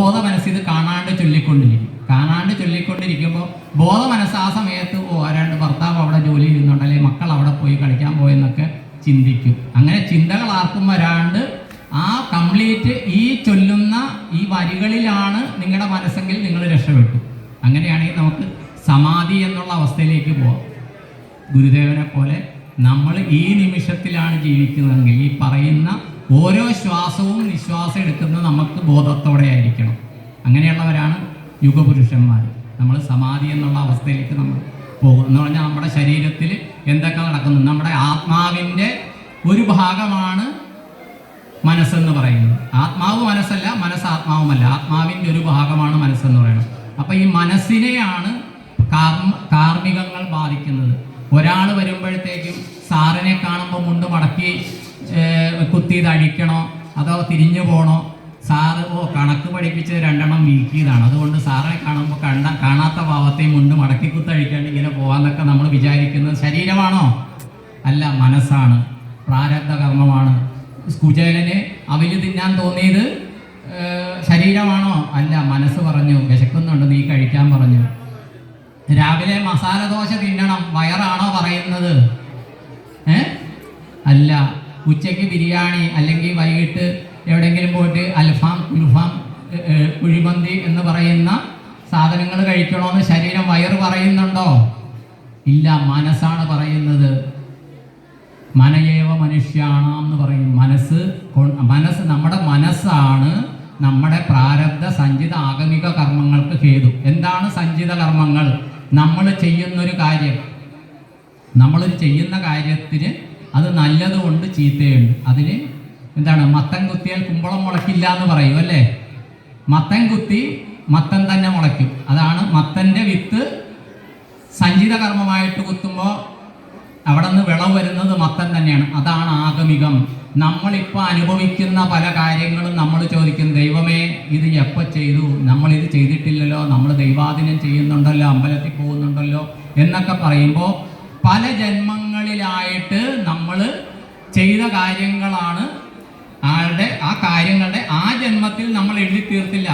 മനസ്സ് ഇത് കാണാണ്ട് ചൊല്ലിക്കൊണ്ടിരിക്കും. കാണാണ്ട് ചൊല്ലിക്കൊണ്ടിരിക്കുമ്പോൾ ബോധ മനസ്സ് ആ സമയത്ത് ഓ ആരാണ്ട് ഭർത്താവ് അവിടെ ജോലി ചെയ്യുന്നുണ്ട് അല്ലെങ്കിൽ മക്കൾ അവിടെ പോയി കളിക്കാൻ പോയെന്നൊക്കെ ചിന്തിക്കും. അങ്ങനെ ചിന്തകൾ ആർക്കും വരാണ്ട് ആ കംപ്ലീറ്റ് ഈ ചൊല്ലുന്ന ഈ വരികളിലാണ് നിങ്ങളുടെ മനസ്സെങ്കിൽ നിങ്ങൾ രക്ഷപ്പെട്ടു. അങ്ങനെയാണെങ്കിൽ നമുക്ക് സമാധി എന്നുള്ള അവസ്ഥയിലേക്ക് പോവാം. ഗുരുദേവനെ പോലെ നമ്മൾ ഈ നിമിഷത്തിലാണ് ജീവിക്കുന്നതെങ്കിൽ ഈ പറയുന്ന ഓരോ ശ്വാസവും നിശ്വാസം എടുക്കുന്നത് നമുക്ക് ബോധത്തോടെ ആയിരിക്കണം. അങ്ങനെയുള്ളവരാണ് യുഗപുരുഷന്മാർ നമ്മൾ സമാധി എന്നുള്ള അവസ്ഥയിലേക്ക് നമ്മൾ പോകും എന്ന് പറഞ്ഞാൽ നമ്മുടെ ശരീരത്തിൽ എന്തൊക്കെ നടക്കുന്നു? നമ്മുടെ ആത്മാവിന്റെ ഒരു ഭാഗമാണ് മനസ്സെന്ന് പറയുന്നത്. ആത്മാവ് മനസ്സല്ല മനസ്സ് ആത്മാവുമല്ല. ആത്മാവിന്റെ ഒരു ഭാഗമാണ് മനസ്സെന്ന് പറയുന്നത്. അപ്പം ഈ മനസ്സിനെയാണ് കാർമ കാർമ്മികങ്ങൾ ബാധിക്കുന്നത്. ഒരാൾ വരുമ്പോഴത്തേക്കും സാറിനെ കാണുമ്പോൾ മുണ്ട് മടക്കി കുത്തിയത് അടിക്കണോ അതോ തിരിഞ്ഞു പോകണോ സാറ് ഓ കണക്ക് പഠിപ്പിച്ച് രണ്ടെണ്ണം വീക്കിയതാണ് അതുകൊണ്ട് സാറിനെ കാണുമ്പോൾ കണ്ട കാണാത്ത ഭാവത്തെ മുണ്ട് മടക്കി കുത്തഴിക്കാണ്ട് ഇങ്ങനെ പോകാന്നൊക്കെ നമ്മൾ വിചാരിക്കുന്നത് ശരീരമാണോ? അല്ല മനസ്സാണ്. പ്രാരബ്ധ കർമ്മമാണ്. കുചേലന് അവിൽ തിന്നാൻ തോന്നിയത് ശരീരമാണോ? അല്ല മനസ്സ് പറഞ്ഞു. വിശക്കുന്നുണ്ട് നീ കഴിക്കാൻ പറഞ്ഞു. രാവിലെ മസാല ദോശ തിന്നണം. വയറാണോ പറയുന്നത്? അല്ല ഉച്ചയ്ക്ക് ബിരിയാണി അല്ലെങ്കിൽ വൈകിട്ട് എവിടെയെങ്കിലും പോയിട്ട് അൽഫാം ഏ, കുഴിമന്തി എന്ന് പറയുന്ന സാധനങ്ങൾ കഴിക്കണമെന്ന് ശരീരം വയറ് പറയുന്നുണ്ടോ? ഇല്ല മനസ്സാണ് പറയുന്നത്. മനയേവ മനുഷ്യാണെന്ന് പറയും. മനസ്സ് മനസ്സ് നമ്മുടെ മനസ്സാണ് നമ്മുടെ പ്രാരബ്ധ സഞ്ചിത ആഗമിക കർമ്മങ്ങൾക്ക് ഹേതു. എന്താണ് സഞ്ചിത കർമ്മങ്ങൾ? നമ്മൾ ചെയ്യുന്നൊരു കാര്യം നമ്മൾ ചെയ്യുന്ന കാര്യത്തിന് അത് നല്ലതുകൊണ്ട് ചീത്തയുണ്ട്. അതിന് എന്താണ്? മത്തൻ കുത്തിയാൽ കുമ്പളം മുളയ്ക്കില്ല എന്ന് പറയും അല്ലേ? മത്തൻ കുത്തി മത്തൻ തന്നെ മുളയ്ക്കും. അതാണ് മത്തന്റെ വിത്ത് സഞ്ചിത കർമ്മമായിട്ട് കുത്തുമ്പോൾ അവിടെ നിന്ന് വിളവ് വരുന്നത് മത്തൻ തന്നെയാണ്. അതാണ് ആഗമികം. നമ്മളിപ്പോൾ അനുഭവിക്കുന്ന പല കാര്യങ്ങളും നമ്മൾ ചോദിക്കും ദൈവമേ ഇത് എപ്പോൾ ചെയ്തു? നമ്മളിത് ചെയ്തിട്ടില്ലല്ലോ? നമ്മൾ ദൈവാദിനം ചെയ്യുന്നുണ്ടല്ലോ? അമ്പലത്തിൽ പോകുന്നുണ്ടല്ലോ? എന്നൊക്കെ പറയുമ്പോൾ പല ജന്മങ്ങളിലായിട്ട് നമ്മൾ ചെയ്ത കാര്യങ്ങളാണ് ആളുടെ ആ കാര്യങ്ങളുടെ ആ ജന്മത്തിൽ നമ്മൾ എഴുതി തീർത്തില്ല.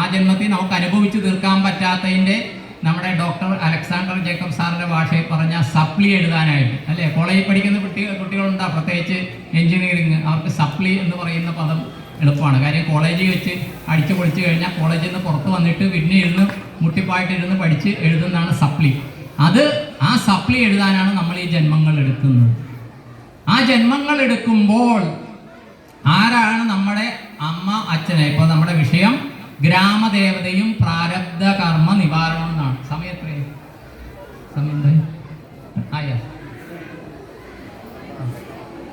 ആ ജന്മത്തിൽ നമുക്ക് അനുഭവിച്ച് തീർക്കാൻ പറ്റാത്തതിന്റെ നമ്മുടെ ഡോക്ടർ അലക്സാണ്ടർ ജേക്കബ് സാറിന്റെ ഭാഷയിൽ പറഞ്ഞ സപ്ലി എഴുതാനായിട്ട്. അല്ലേ? കോളേജിൽ പഠിക്കുന്ന കുട്ടി കുട്ടികളുണ്ടാ പ്രത്യേകിച്ച് എഞ്ചിനീയറിങ് അവർക്ക് സപ്ലി എന്ന് പറയുന്ന പദം എളുപ്പമാണ്. കാര്യം കോളേജിൽ വെച്ച് അടിച്ചു പൊളിച്ച് കഴിഞ്ഞാൽ കോളേജിൽ നിന്ന് പുറത്ത് വന്നിട്ട് പിന്നെ ഇരുന്ന് മുട്ടിപ്പായിട്ട് ഇരുന്ന് പഠിച്ച് എഴുതുന്നതാണ് സപ്ലി. അത് ആ സപ്ലി എഴുതാനാണ് നമ്മൾ ഈ ജന്മങ്ങൾ എടുക്കുന്നത്. ആ ജന്മങ്ങൾ എടുക്കുമ്പോൾ ആരാണ് നമ്മുടെ അമ്മ അച്ഛനെ ഇപ്പോൾ നമ്മുടെ വിഷയം ഗ്രാമദേവതയും പ്രാരബ്ധ കർമ്മ നിവാരണം എന്നാണ്. സമയം എത്രയായി? സമയം ആയ?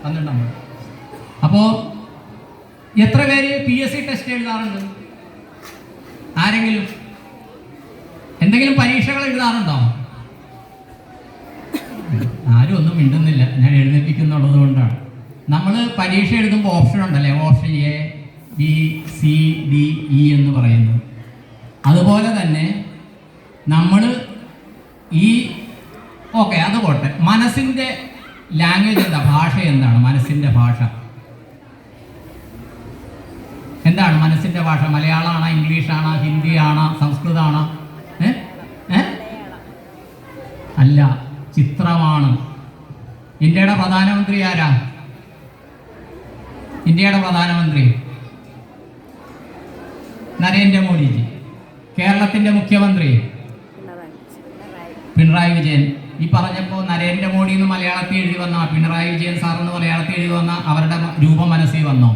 പന്ത്രണ്ടാം അപ്പോ എത്ര പേര് പി എസ് സി ടെസ്റ്റ് എഴുതാറുണ്ട്? ആരെങ്കിലും? എന്തെങ്കിലും പരീക്ഷകൾ എഴുതാറുണ്ടോ? ആരും ഒന്നും മിണ്ടുന്നില്ല. ഞാൻ എഴുന്നേൽപ്പിക്കുന്നുള്ളത് കൊണ്ടാണ് നമ്മൾ പരീക്ഷ എഴുതുമ്പോൾ ഓപ്ഷൻ ഉണ്ടല്ലേ? Option A B C D E എന്ന് പറയുന്നത്. അതുപോലെ തന്നെ നമ്മൾ ഈ ഓക്കെ അത് പോട്ടെ. മനസ്സിന്റെ ലാംഗ്വേജ് എന്താ? ഭാഷ എന്താണ്? മനസ്സിന്റെ ഭാഷ. എന്താണ് മനസ്സിന്റെ ഭാഷ? മലയാളമാണോ ഇംഗ്ലീഷാണോ ഹിന്ദിയാണോ സംസ്കൃതമാണോ ഏ? അല്ല ചിത്രമാണ്. ഇന്ത്യയുടെ പ്രധാനമന്ത്രി ആരാ? ഇന്ത്യയുടെ പ്രധാനമന്ത്രി നരേന്ദ്രമോദിജി കേരളത്തിന്റെ മുഖ്യമന്ത്രി പിണറായി വിജയൻ. ഈ പറഞ്ഞപ്പോൾ നരേന്ദ്രമോദി എന്ന് മലയാളത്തിൽ എഴുതി വന്ന പിണറായി വിജയൻ സാർ എന്ന് മലയാളത്തിൽ എഴുതി വന്ന അവരുടെ രൂപം മനസ്സിൽ വന്നോ?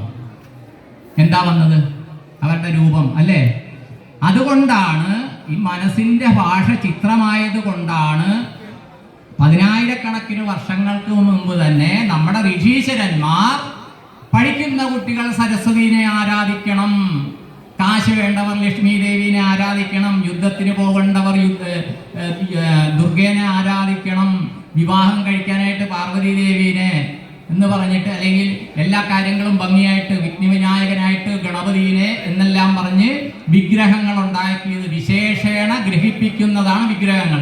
എന്താ വന്നത്? അവരുടെ രൂപം അല്ലേ? അതുകൊണ്ടാണ് ഈ മനസ്സിന്റെ ഭാഷ ചിത്രമായത് കൊണ്ടാണ് പതിനായിരക്കണക്കിന് വർഷങ്ങൾക്ക് മുമ്പ് തന്നെ നമ്മുടെ ഋഷീശ്വരന്മാർ പഠിക്കുന്ന കുട്ടികൾ സരസ്വതിനെ ആരാധിക്കണം. കാശ് വേണ്ടവർ ലക്ഷ്മി ദേവിനെ ആരാധിക്കണം. യുദ്ധത്തിന് പോകേണ്ടവർ യുദ്ധ ദുർഗേനെ ആരാധിക്കണം. വിവാഹം കഴിക്കാനായിട്ട് പാർവതി ദേവീനെ എന്ന് പറഞ്ഞിട്ട് അല്ലെങ്കിൽ എല്ലാ കാര്യങ്ങളും ഭംഗിയായിട്ട് വിഘ്നവിനായകനായിട്ട് ഗണപതിനെ എന്നെല്ലാം പറഞ്ഞ് വിഗ്രഹങ്ങൾ ഉണ്ടാക്കിയത് വിശേഷേണ ഗ്രഹിപ്പിക്കുന്നതാണ് വിഗ്രഹങ്ങൾ.